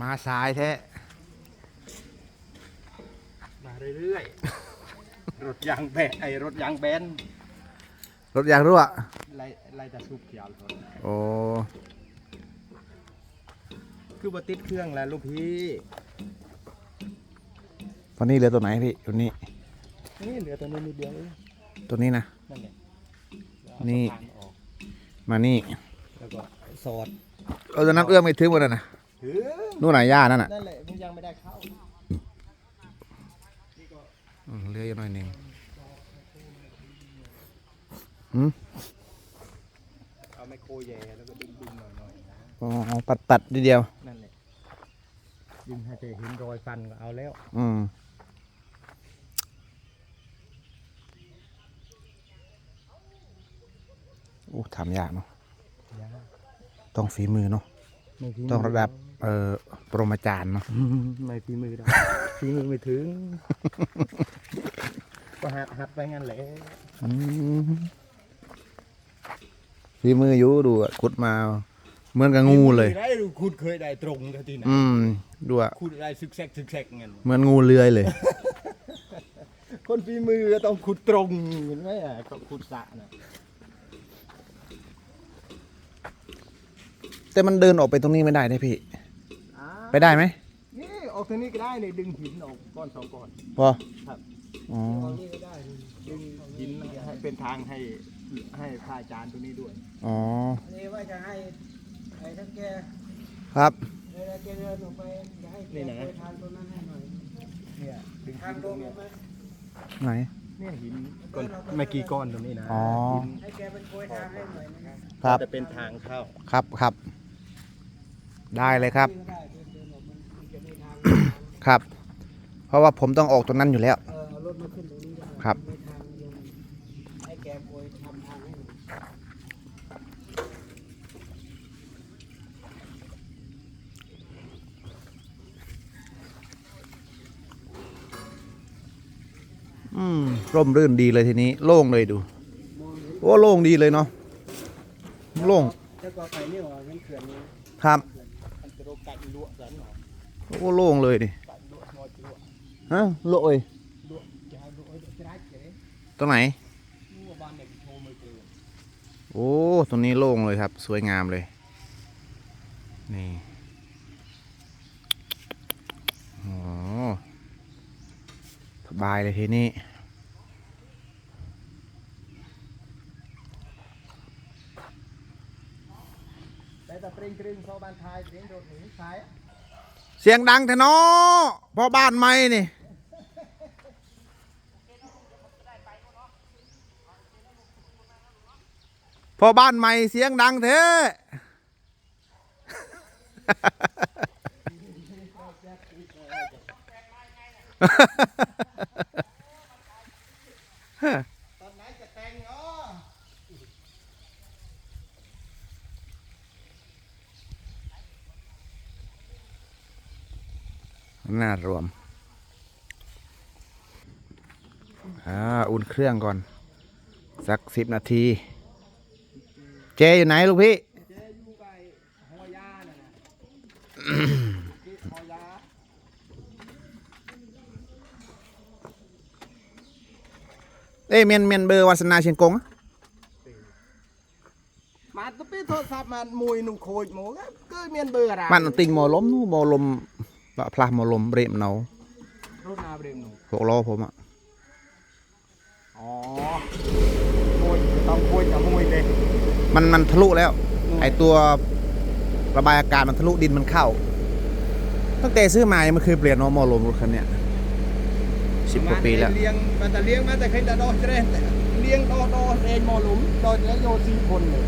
มาสายแท้ มาเรื่อยๆ รถยางแบนไอรถยางแบนรถยางรั่วไล่ไล่จะสูบเขียวเลยโอ้คือบ่ติดเครื่องแล้วลูกพี่ตอนนี้เหลือตัวไหนพี่ตัวนี้ นี่เหลือตัวนี้นิดเดียวเองตัวนี้นะ นั่นแหละนี่เอาสะพาออกมานี่แล้วก็สอดเอาตัวนั้นเอื้อมไม่ถึงหมดเลยนะถึง นู่นไหนะย่านั่นน่ะนั่นแหละมันยังไม่ได้เข้าอืมเหลืออยู่หน่อยหนึ่งอืมเอาไมโครแย่แล้วก็ดึงดึงๆหน่อยๆนะอ๋อปัดปัดนิดเดียว นั่นแหละดึงให้จะเห็นรอยฟันก็เอาแล้วอืมโอ้ทำยากเนาะยาต้องฝีมือเนาะไม่ฝีต้องระดับ เอ่อปรมาจารย์เนาะไม่ฝีมือได้ฝีมือไม่ถึง ก็หัดหัดไปงั้นแหละอืมฝีมืออยู่ดูอะขุดมา เหมือนกับงูเลย ได้ดูคุณเคยได้ตรงกันที่ไหนอืมดูอะคุณได้ซึกแซกซึกแซกงั้นเหมือนงูเลื้อยเลย คนฝีมือก็ต้องขุดตรงเห็นไหมอะก็ขุดสระนะแต่มันเดินออกไปตรงนี้ไม่ได้นะพี่อ่า ไปได้ไหมนี่ออกทางนี้ก็ได้เลยดึงหินออกก้อนสองก้อน พอครับ อ๋อนี่ก็ได้ดึงหินให้เป็นทางให้ให้พระอาจารย์ตัวนี้ด้วย อ๋อนี่ว่าจะให้ไอ้ท่านแกครับเวลาแกเดินออกไปจะให้แกไปทางตรงนั้นให้หน่อยเนี่ยดึงทาหิงนลตรงงเนี้ยไหมไหน เนี่ยหินก้อนไม่กี่ก้อนตรงนี้นะอ๋อ หินให้แกเป็นโกยทางให้หน่อยนะครับจะเป็นทางเข้า ครับครับ ได้เลยครับก็ได้ ครับ เพราะว่าผมต้องออกตรงนั้นอยู่แล้ว เออเอารถมาขึ้นตรงนี้ก็ได้ครับมีทางลงให้แกโกยทำทางให้หน่อยอืมร่มรื่นดีเลยทีนี้โล่งเลยดูมองเห็นโอ้โล่งดีเลยเนาะโล่งแล้วก็ไปนี่หว่างั้นเขื่อนนี้ครับ มันจะโรคกัดลวกกันหน่อยโอ้โล่งเลยดิ ฮะโล่งเอ้ยลวกจะให้ลวกจะได้เจ๊ตรงไหนรู้ว่าบ้านเด็กโทรมาเจอโอ้ ตรงนี้โล่งเลยครับ สวยงามเลย นี่โอ้สบายเลยทีนี้แต่แต่เปริงเปริงเขาบ้านไทยเปริงโดดหนีสายเสียงดังแท้เนาะพอบ้านไม่นี่ พอบ้านใหม่เสียงดังเท้ตอนไหนจะแต่งเนาะน่ารวม อ่า อุ่นเครื่องก่อน สักสิบนาที เจอยู่ไหนลูกพี่ เจ๊อยู่ไกลหัวยาน่ะนะที่หัวยา เอ้ยเมียนเมียนเบอร์วาสนาเชียงกงอะ มาตุ๊ปีโทรศัพท์มามุยหนุ่มโคยหมูก็ก็เมียนเบอร์อะไร มันติงหมอลมนู่หมอลมบะพลาหมอลมเบรมเนา รุ่นนาเบรมหนุ่ม หกล้อผมอะ อ๋อโคยต้องโคยกับมุยเลย มันมันทะลุแล้ว ไอตัวระบายอากาศมันทะลุดินมันเข้า ตั้งแต่ซื้อมายังไม่เคยเปลี่ยนเนาะหมอลมรถคันเนี้ยสิบกว่าปีแล้วเลี้ยงมาแต่เลี้ยงมาแต่เคยแต่ดอเจรนแต่เลี้ยงดอดอเองมอหลุมดอแล้วโยซีคนเลย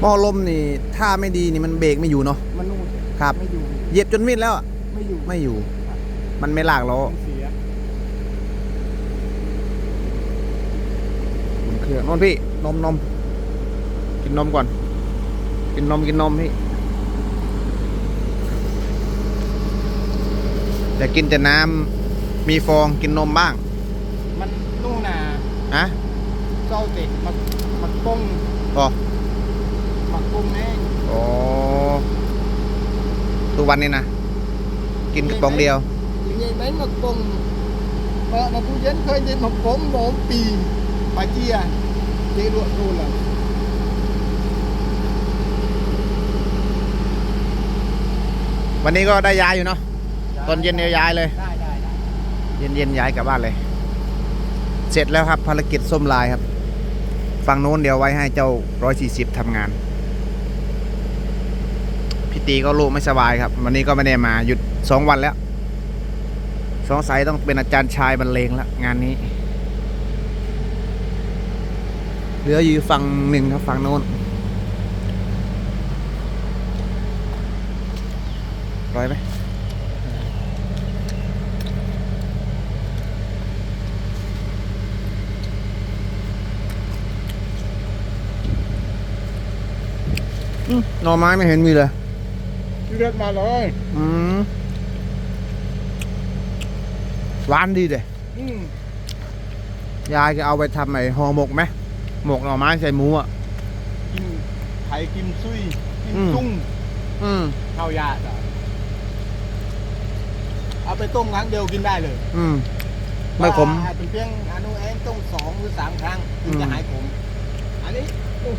หมอลมนี่ถ้าไม่ดีนี่มันเบรกไม่อยู่เนาะมันนู่นครับไม่อยู่เหยียบจนมิดแล้วอะไม่อยู่ไม่อยู่ มันไม่ลากล้อมันเสียอุ่นเครื่องนนพี่นมนม กินนมก่อน กินนมกินนมพี่แต่กินแต่น้ำมีฟองกินนมบ้าง มันนู่นน่ะฮะเจ้าเด็กมันมันป้งอ๋อมันป้งแน่อ๋อทุกวันนี้นะกินกระป๋องเดียว Như vậy mấy một cùng Vợ mà tôi dẫn khơi lên một cốm một pì Bà chia Chế ruộng rồi là วัน นี้ก็ได้ย้ายอยู่เนาะตอนเย็นเนี่ยย้ายเลย ได้ได้ได้เย็นเย็นๆย้ายกลับบ้านเลย เสร็จแล้วครับภารกิจส้มลายครับ ฝั่งโน้นเดี๋ยวไว้ให้เจ้าร้อยสี่สิบทำงาน พี่ตีก็ลูกไม่สบายครับ วันนี้ก็ไม่ได้มาหยุดสองวันแล้ว สงสัยต้องเป็นอาจารย์ชายบรรเลงแล้วงานนี้ เหลืออยู่ฝั่งหนึ่งครับฝั่งโน้น ร้อยไหมอืมหน่อไม้ไม่เห็นมีเลย Chứ đất mà rồi อืมหวานดีเด้ Ừ ยายจะเอาไปทำไอ้ห่อหมกไหมหมกหน่อไม้ใส่หมูอะ Kim Thầy Kim Suy Kim Ừ. Trung อืม Hào dạ rồi เอาไปต้มครั้งเดียวกินได้เลยอืมไม่ขม ว่าเป็นเพียงอนุแอนต้องสองหรือสามครั้งถึงจะอืม หายขม อันนี้อู้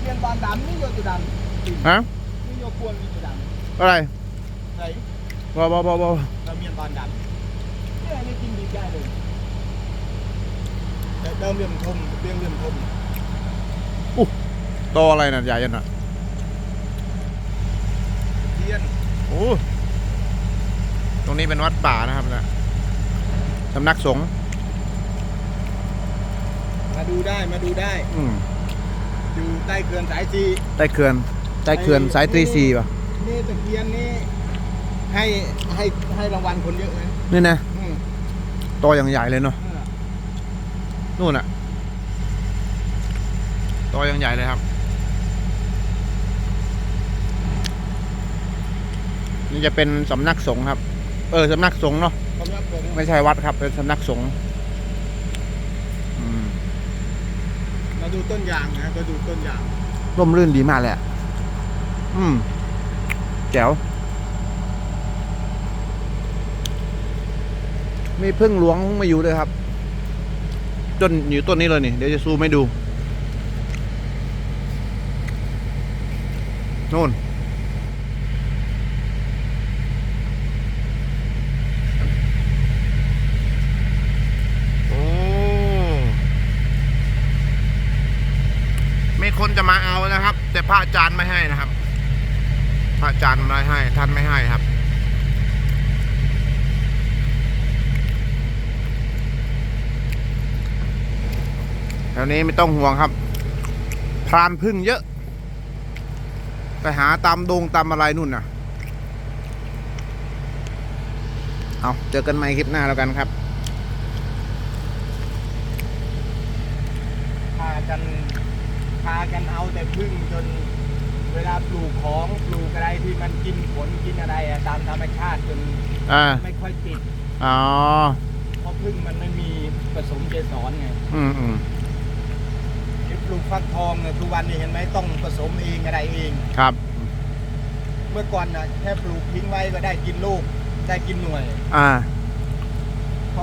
เรียนบานดำนี่โยจุดำฮะนี่โยควรมีจุดำอะไรไหนบอบอบอบอเราเมียนบานดำเนี่ยอันนี้กินดีได้เลยแต่เดิมเรียมคมเรียงเรียมคม โตอะไรน่ะใหญ่ยันอะเทียนโอ้ตรงนี้เป็นวัดป่านะครับนะสำนักสงฆ์มาดูได้มาดูได้ อืมอยู่ใต้เขื่อนสายจีใต้เขื่อนใต้เขื่อนสายตรีซีป่ะนี่ตะเกียนนี่ให้ให้ให้รางวัลคนเยอะนะนี่นะอืมโตอย่างใหญ่เลยเนาะเออนู่นอะโตอย่างใหญ่เลยครับ นี่จะเป็นสำนักสงฆ์ครับ เออสำนักสงฆ์เนาะสำหรับผมไม่ใช่วัดครับ เป็นสำนักสงฆ์อืมมาดูต้นยางนะก็ดูต้นยางร่มรื่นดีมากเลยอะอืมแจ๋วมีพึ่งหลวงมาอยู่ด้วยครับจนอยู่ต้นนี้เลยนี่ เดี๋ยวจะซูมให้ดู นู่น โอ้ มีคนจะมาเอานะค ระอาจารย์ไม่ให้นะครับ พระอาจารย์ไม่ให้ ท่านไม่ให้ครับ แถวนี้ไม่ต้องห่วงครับ พรานพึ่งเยอะ ไปหาตามดงตามอะไรนู่นน่ะ เอาเจอกันใหม่คลิปหน้าแล้วกันครับพากัน พากันเอาแต่พึ่งจนเวลาปลูกของปลูกอะไรที่มันกินผลกินอะไรอะตามธรรมชาติจนอ่าไม่ค่อยติดอ๋อเพราะพึ่งมันไม่มีผสมเกสรไงอืมอืมที่ปลูกฟักทองเนี่ยทุกวันนี้เห็นไหมต้องผสมเองอะไรเองครับ เมื่อก่อนนะแค่ปลูกทิ้งไว้ก็ได้กินลูกได้กินหน่วย อ่าเ